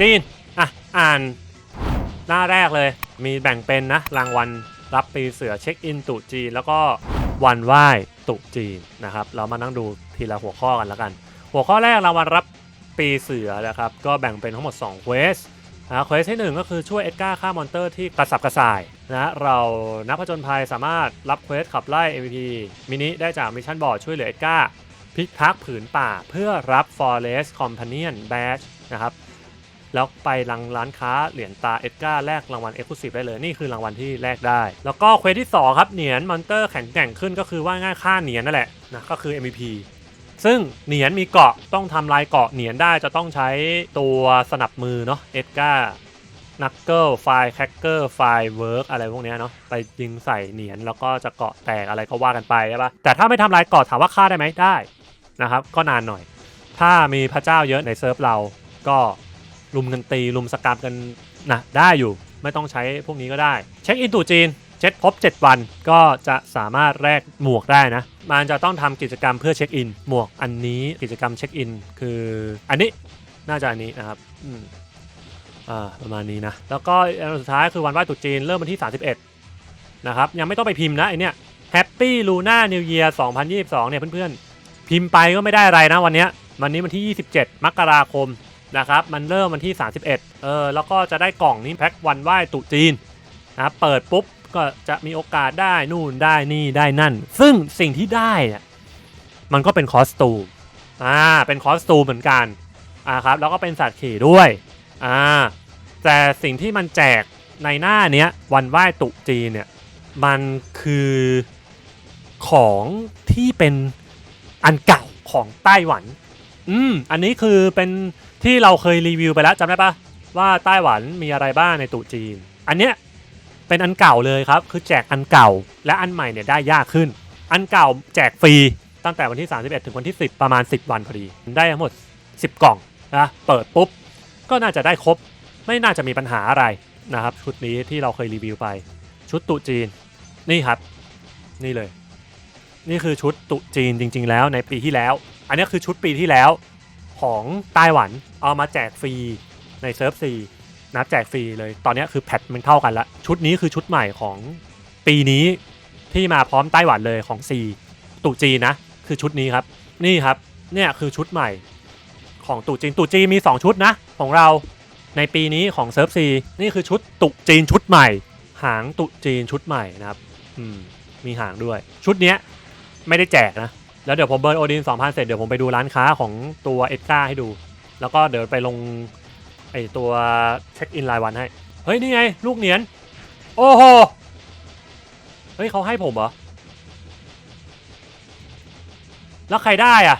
จีน อะ อ่านหน้าแรกเลย มีแบ่งเป็นนะ รางวัลรับปีเสือเช็คอินตุจีน แล้วก็วันไหว้ตุจีนนะครับ เรามานั่งดูทีละหัวข้อกันแล้วกัน หัวข้อแรกรางวัลรับปีเสือนะครับ ก็แบ่งเป็นทั้งหมด2เควสนะเควสที่ 1 ก็คือช่วยเอ็ดการ์ฆ่ามอนเตอร์ที่กระสับกระส่ายนะเรานักผจญภัยสามารถรับเควสขับไล่ MVP มินิได้จากมิชชั่นบอร์ดช่วยเหลือเอ็ดการ์พิทักษ์ผืนป่าเพื่อรับ Forest Companion Badge นะครับ แล้วไปรังร้านค้าเหรียญตาเอ็ดการ์แลกรางวัลเอ็กซ์คลูซีฟได้เลยนี่คือรางวัลที่แลกได้ แล้วก็เควสที่ 2 ครับเหนียนมอนเตอร์แข็งแกร่งขึ้นก็คือว่าง่ายค่าเหนียนนั่นแหละนะก็คือ MVP ซึ่งเหนียนมีเกาะต้องทำลายเกาะเหนียนได้จะต้องใช้ตัวสนับมือเนาะเอ็ดการ์นักเกิลไฟแคคเกอร์ไฟเวิร์กอะไรพวกเนี้ยเนาะไปยิงใส่เหนียนแล้วก็จะเกาะแตกอะไรก็ว่ากันไปใช่ปะแต่ถ้าไม่ทำลายเกาะถามว่าฆ่าได้ไหมได้นะครับก็นานหน่อย ถ้ามีพระเจ้าเยอะในเซิร์ฟเราก็ ลุมกันตีลุมสกรรมกันนะได้อยู่ไม่ต้องใช้พวกนี้ก็ได้ เช็คอินตู่จีนเช็คครบ 7 วันก็จะสามารถแลกหมวกได้นะ มันจะต้องทำกิจกรรมเพื่อเช็คอิน หมวกอันนี้กิจกรรมเช็คอินคืออันนี้น่าจะอันนี้นะครับอืมอ่าประมาณนี้นะ แล้วก็อันสุดท้ายคือวันไหว้ตรุษจีนเริ่มวันที่ 31 นะครับ ยังไม่ต้องไปพิมพ์นะไอเนี้ย Happy Luna New Year 2022 เนี่ยเพื่อนๆ พิมพ์ไปก็ไม่ได้อะไรนะวันเนี้ยวันนี้วันที่ 27 มกราคม นะครับมันเริ่มวันที่ 31 เออแล้วก็จะได้กล่องนี้แพ็ควันไหว้ตุจีนนะครับเปิดปุ๊บก็จะมีโอกาสได้นู่นได้นี่ได้นั่น ซึ่งสิ่งที่ได้เนี่ยมันก็เป็นคอสตูมอ่าเป็นคอสตูมเหมือนกันอ่าครับแล้วก็เป็นสัตว์ขี่ด้วยอ่าแต่สิ่งที่มันแจกในหน้าเนี้ยวันไหว้ตุจีนเนี่ยมันคือของที่เป็นอันเก่าของไต้หวัน อืม อันนี้คือเป็นที่เราเคยรีวิวไปแล้วจำได้ปะว่าไต้หวันมีอะไรบ้างในตุจีน อันเนี้ยเป็นอันเก่าเลยครับ คือแจกอันเก่า และอันใหม่เนี่ยได้ยากขึ้น อันเก่าแจกฟรีตั้งแต่วันที่ 31 ถึงวันที่ 10 ประมาณ 10 วันพอดี ได้ทั้งหมด 10 กล่องนะเปิดปุ๊บ ก็น่าจะได้ครบ ไม่น่าจะมีปัญหาอะไรนะครับ ชุดนี้ที่เราเคยรีวิวไป ชุดตุจีน นี่ครับ นี่เลย นี่คือชุดตุจีนจริง ๆ แล้วในปีที่แล้ว อันนี้คือชุดปีที่แล้วของไต้หวันเอามาแจกฟรีในเซิร์ฟซีนะแจกฟรีเลยตอนนี้คือแพทมันเท่ากันละชุดนี้คือชุดใหม่ของปีนี้ที่มาพร้อมไต้หวันเลยของซีตรุจีนะ คือชุดนี้ครับ นี่ครับเนี่ยคือชุดใหม่ของตรุจีนตรุจีนมี 2 ชุดนะของเราในปีนี้ของเซิร์ฟซีนี่คือชุดตรุจีนชุดใหม่ หางตรุจีนชุดใหม่นะครับ อืมมีหางด้วย ชุดเนี้ยไม่ได้แจกนะ แล้วเดี๋ยวผมเบิร์นโอดิน2,000 เสร็จ เดี๋ยวผมไปดูร้านค้าของตัวเอ็ดก้าให้ดู แล้วก็เดี๋ยวไปลงไอตัวเช็คอินรายวันให้ เฮ้ย นี่ไง ลูกเหนียน โอ้โห เฮ้ยเขาให้ผมเหรอ แล้วใครได้อะ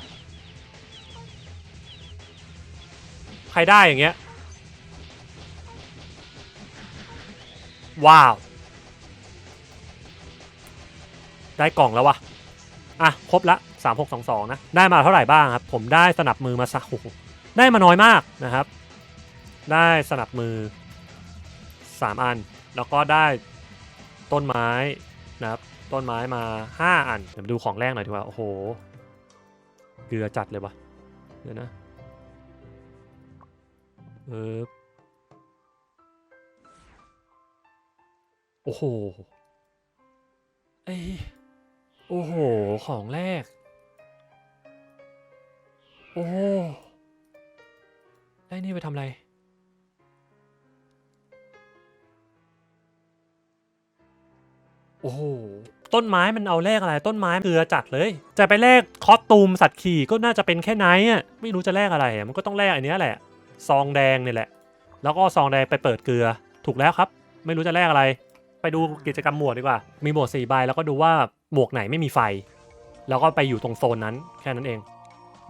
ใครได้อย่างเงี้ย ว้าว ได้กล่องแล้ววะอะ ครบละ 3622 นะ ได้มาเท่าไหร่บ้างครับ ผมได้สนับมือมาสักได้มาน้อยมากนะครับ ได้สนับมือ 3 อัน แล้วก็ได้ต้นไม้นะครับ ต้นไม้มา 5 อัน เดี๋ยวดูของแรกหน่อยดีกว่า โอ้โห เกลือจัดเลยวะเดี๋ยวนะเออโอ้โห เอ้โอ้โห ของแรก โอ้ได้นี่ไปทำอะไร โอ้โห ต้นไม้มันเอาแลกอะไร ต้นไม้เกลือจัดเลย จะไปแลกคอสตูมสัตว์ขี่ก็น่าจะเป็นแค่ไนท์อะ ไม่รู้จะแลกอะไรมันก็ต้องแลกอันนี้แหละ ซองแดงนี่แหละ แล้วก็ซองแดงไปเปิดเกลือ ถูกแล้วครับ ไม่รู้จะแลกอะไร ไปดูกิจกรรมหมวดดีกว่า มีหมวด4ใบแล้วก็ดูว่าหมวกไหนไม่มีไฟ แล้วก็ไปอยู่ตรงโซนนั้นแค่นั้นเอง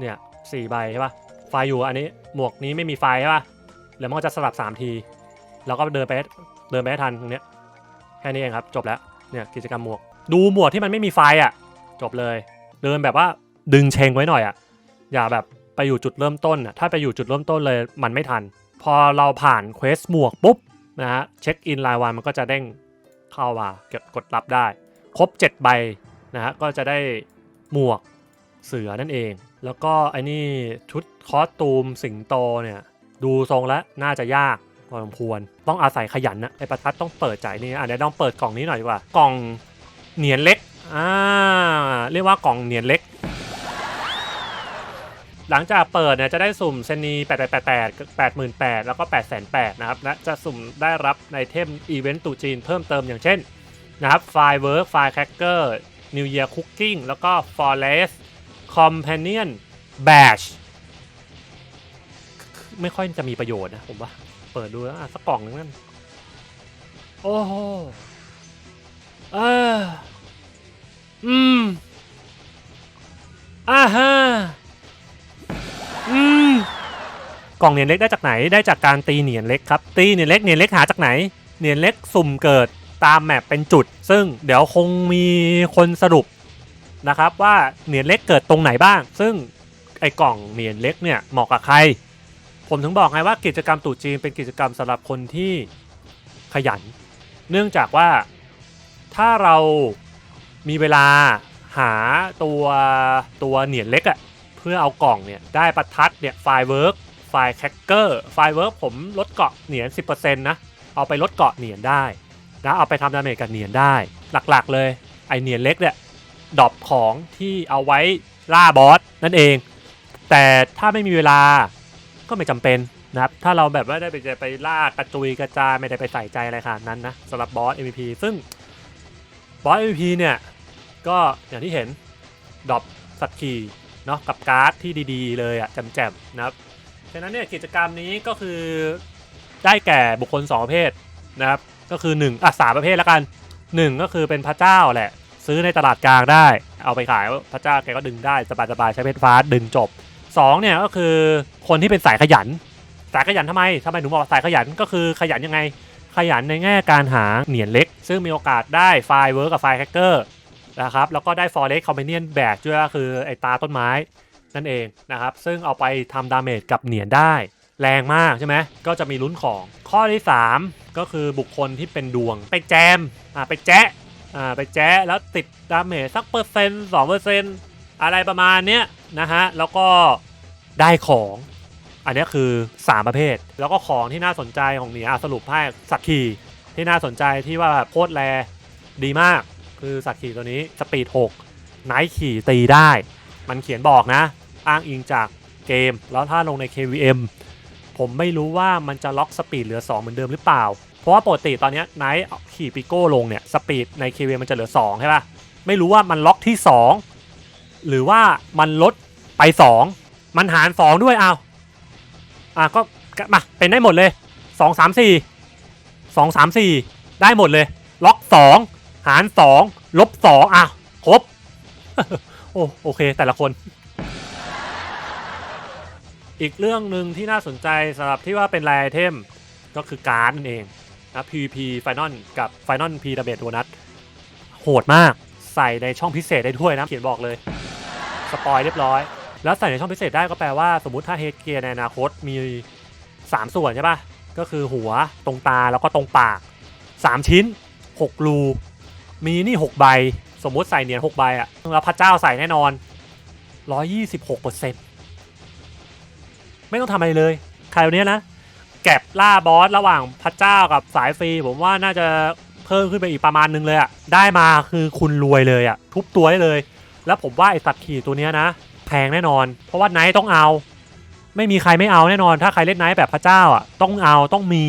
เนี่ย สี่ใบใช่ปะไฟอยู่อันนี้หมวกนี้ไม่มีไฟใช่ปะแล้วมันก็จะสลับสามที แล้วก็เดินไปเดินไปให้ทันตรงเนี้ยแค่นี้เองครับ จบแล้วเนี่ยกิจกรรมหมวก ดูหมวกที่มันไม่มีไฟอะ จบเลย เดินแบบว่าดึงเชงไว้หน่อยอะ อย่าแบบไปอยู่จุดเริ่มต้นอะถ้าไปอยู่จุดเริ่มต้นเลยมันไม่ทัน พอเราผ่านเควสหมวกปุ๊บนะฮะเช็คอินรายวันมันก็จะเด้งเข้ามากดกดรับได้ ครบ 7 ใบนะฮะก็จะได้หมวกเสือนั่นเอง แล้วก็ไอ้นี่ชุดคอสตูมสิงโตเนี่ยดูทรงแล้วน่าจะยากพอสมควร ต้องอาศัยขยันนะไอประทัดต้องเปิดจ่ายนี่อะเดี๋ยวต้องเปิดกล่องนี้หน่อยดีกว่ากล่องเหนียนเล็กอ่าเรียกว่ากล่องเหนียนเล็ก หลังจากเปิดเนี่ยจะได้สุ่มเซนี8888 8 8แล้วก็808,000นะครับและจะสุ่มได้รับในเทมอีเวนต์ตุจีนเพิ่มเติมอย่างเช่นนะครับไฟเวิร์กไฟแคคเกอร์ New Year Cooking แล้วก็ Forest Companion Badge ไม่ค่อยจะมีประโยชน์นะผมว่า เปิดดูแล้วอะสักกล่องนึงนั่น โอ้โหเอออืมอ่าฮะอืมกล่องเหนียนเล็กได้จากไหนได้จากการตีเหนียนเล็กครับ ตีเหนียนเล็กเหนียนเล็กหาจากไหนเหนียนเล็กสุ่มเกิดตามแมปเป็นจุด ซึ่งเดี๋ยวคงมีคนสรุป นะครับว่าเหนียนเล็กเกิดตรงไหนบ้าง ซึ่งไอ้กล่องเหนียนเล็กเนี่ยเหมาะกับใคร ผมถึงบอกไงว่ากิจกรรมตรุษจีนเป็นกิจกรรมสำหรับคนที่ขยัน เนื่องจากว่าถ้าเรามีเวลาหาตัวตัวเหนียนเล็กอะเพื่อเอากล่องเนี่ยได้ประทัดเนี่ยไฟเวิร์กไฟแคคเกอร์ไฟเวิร์กผมลดเกาะเหนียน 10%นะ เอาไปลดเกาะเหนียนได้นะเอาไปทำดาเมจกับเหนียนได้ หลักๆเลย ไอเหนียนเล็กเนี่ย ดรอปของที่เอาไว้ล่าบอสนั่นเอง แต่ถ้าไม่มีเวลาก็ไม่จำเป็นนะครับ ถ้าเราแบบว่าได้ไปจะไปล่ากระจุยกระจายไม่ได้ไปใส่ใจอะไรขนาดนั้นนะสำหรับบอส MVP ซึ่งบอส MVP เนี่ย ก็อย่างที่เห็นดรอปสัตว์ขี่เนาะกับการ์ดที่ดีๆ เลยอะแจ่มๆนะครับฉะนั้นเนี่ยกิจกรรมนี้ก็คือได้แก่บุคคล 2 ประเภทนะครับ ก็คือ1อะสามประเภทแล้วกัน 1 ก็คือเป็นพระเจ้าแหละ ซื้อในตลาดกลางได้ เอาไปขายพระเจ้าแกก็ดึงได้สบายๆใช้เพชรฟ้าดึงจบสองเนี่ยก็คือคนที่เป็นสายขยัน สายขยันทำไมทำไมหนูบอกสายขยันก็คือขยันยังไง ขยันในแง่การหาเหรียญเล็ก ซึ่งมีโอกาสได้ไฟล์เวิร์กกับไฟล์แฮกเกอร์นะครับแล้วก็ได้ Forest Companion แบกด้วยก็คือไอตาต้นไม้นั่นเองนะครับซึ่งเอาไปทำดาเมจกับเหรียญได้ แรงมากใช่ไหมก็จะมีลุ้นของข้อที่ 3 ก็คือบุคคลที่เป็นดวง ไปแจมอ่าไปแจ๊ะ อ่าไปแจ๊ะแล้วติดดาเมจสักเปอร์เซ็นต์สองเปอร์เซ็นต์อะไรประมาณเนี้ยนะฮะแล้วก็ได้ของ อันนี้คือ 3 ประเภท แล้วก็ของที่น่าสนใจของเหนียอะสรุปให้สัตว์ขี่ที่น่าสนใจที่ว่าโคตรแรดีมาก คือสัตว์ขี่ตัวนี้สปีด6ไนท์ขี่ตีได้ มันเขียนบอกนะ อ้างอิงจากเกม แล้วถ้าลงใน KVM ผมไม่รู้ว่ามันจะล็อกสปีดเหลือ 2 เหมือนเดิมหรือเปล่า เพราะว่าปกติตอนนี้ไนท์ขี่ปิโก้ลงเนี่ยสปีดใน KVM มันจะเหลือ2ใช่ปะไม่รู้ว่ามันล็อกที่ 2 หรือว่ามันลดไป 2 มันหาร 2 ด้วยเอาอะก็ก็มาเป็นได้หมดเลย 2 3 4 2 3 4 ได้หมดเลย ล็อก 2 หาร 2 ลบ 2อะครบ โอ้โอเคแต่ละคนอีกเรื่องหนึ่งที่น่าสนใจสำหรับที่ว่าเป็นลายไอเทมก็คือการ์ดนั่นเอง นะ PVP Final กับ Final P ดาเมจโบนัสโหดมากใส่ในช่องพิเศษได้ด้วยนะ เขียนบอกเลย สปอยเรียบร้อย แล้วใส่ในช่องพิเศษได้ก็แปลว่าสมมติถ้าเฮดเกียร์ในอนาคตมี 3 ส่วนใช่ปะก็คือหัวตรงตาแล้วก็ตรงปาก 3 ชิ้น 6 รู มีนี่ 6 ใบ สมมุติใส่เหรียญ6ใบอะแล้วพระเจ้าใส่แน่นอน 126%ไม่ต้องทำอะไรเลย ใครวันนี้นะ แก็บล่าบอสระหว่างพระเจ้ากับสายฟรี ผมว่าน่าจะเพิ่มขึ้นไปอีกประมาณนึงเลยอะได้มาคือคุณรวยเลยอะทุบตัวได้เลย แล้วผมว่าไอสัตว์ขี่ตัวเนี้ยนะ แพงแน่นอน เพราะว่าไนท์ต้องเอา ไม่มีใครไม่เอาแน่นอน ถ้าใครเล่นไนท์แบบพระเจ้าอะต้องเอาต้องมี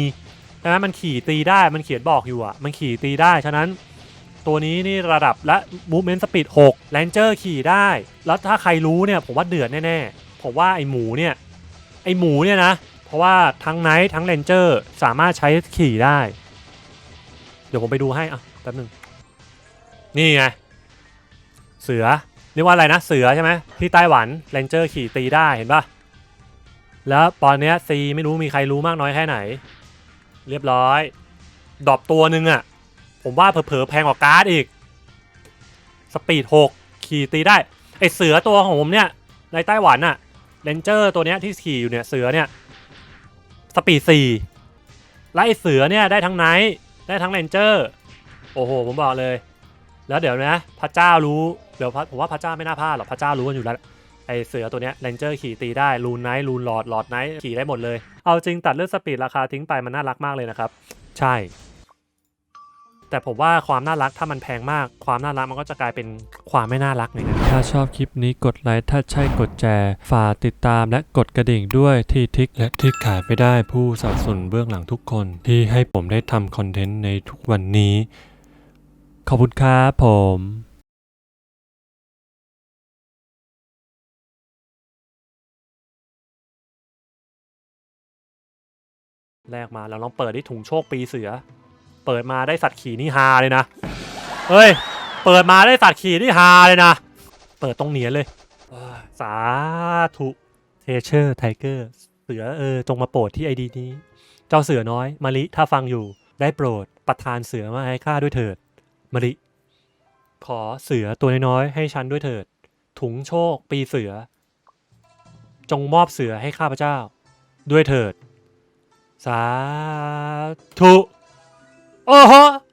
ดังนั้นมันขี่ตีได้มันเขียนบอกอยู่อะมันขี่ตีได้ฉะนั้นตัวนี้นี่ระดับและ movement speed 6 Ranger ขี่ได้ แล้วถ้าใครรู้เนี่ยผมว่าเดือดแน่ๆผมว่าไอหมูเนี่ยไอหมูเนี่ยนะ เพราะว่าทั้งไนท์ทั้ง Ranger สามารถใช้ขี่ได้ เดี๋ยวผมไปดูให้อะแป๊บนึง นี่ไง เสือเรียกว่าอะไรนะ เสือใช่ไหมที่ไต้หวันเรนเจอร์ขี่ตีได้เห็นปะแล้วตอนเนี้ยซีไม่รู้มีใครรู้มากน้อยแค่ไหน เรียบร้อยดรอปตัวหนึ่งอะ่ะ ผมว่าเผลอๆแพงกว่าการ์ดอีก สปีด 6 ขี่ตีได้ไอเสือตัวของผมเนี่ยในไต้หวันอะ่ะเรนเจอร์ตัวเนี้ยที่ขี่อยู่เนี่ยเสือเนี่ย สปีดสี่ไล่เสือเนี่ยได้ทั้งไนท์ได้ทั้งเรนเจอร์โอ้โหผมบอกเลย แล้วเดี๋ยวนะ พระเจ้ารู้เดี๋ยวผมว่าพระเจ้าไม่น่าพลาดหรอกพระเจ้ารู้กันอยู่แล้วไอไอเสือตัวเนี้ยเรนเจอร์ขี่ตีได้ลูนไนท์ลูนหลอดหลอดไนท์ขี่ได้หมดเลย เอาจริงตัดเลือดสปีดราคาทิ้งไปมันน่ารักมากเลยนะครับ ใช่ แต่ผมว่าความน่ารักถ้ามันแพงมาก ความน่ารักมันก็จะกลายเป็นความไม่น่ารักในนั้นถ้าชอบคลิปนี้กดไลค์ถ้าใช่กดแชร์ฝากติดตามและกดกระดิ่งด้วยที่ทิกและที่ขาดไม่ได้ผู้สนับสนุนเบื้องหลังทุกคน ที่ให้ผมได้ทำคอนเทนต์ในทุกวันนี้ ขอบคุณครับผมแรกมาแล้วลองเปิดที่ถุงโชคปีเสือ เปิดมาได้สัตว์ขี่นี่ฮาเลยนะเฮ้ย เปิดมาได้สัตว์ขี่นี่ฮาเลยนะ เปิดตรงเหนียนเลยสาธุเทเชอร์ไทเกอร์เสือเออจงมาโปรดที่ไอดีนี้ เจ้าเสือน้อยมะลิถ้าฟังอยู่ ได้โปรดประทานเสือมาให้ข้าด้วยเถิดมะลิขอเสือตัวน้อยๆให้ฉันด้วยเถิด ถุงโชคปีเสือ จงมอบเสือให้ข้าพเจ้า ด้วยเถิด สาธุ โอ้โห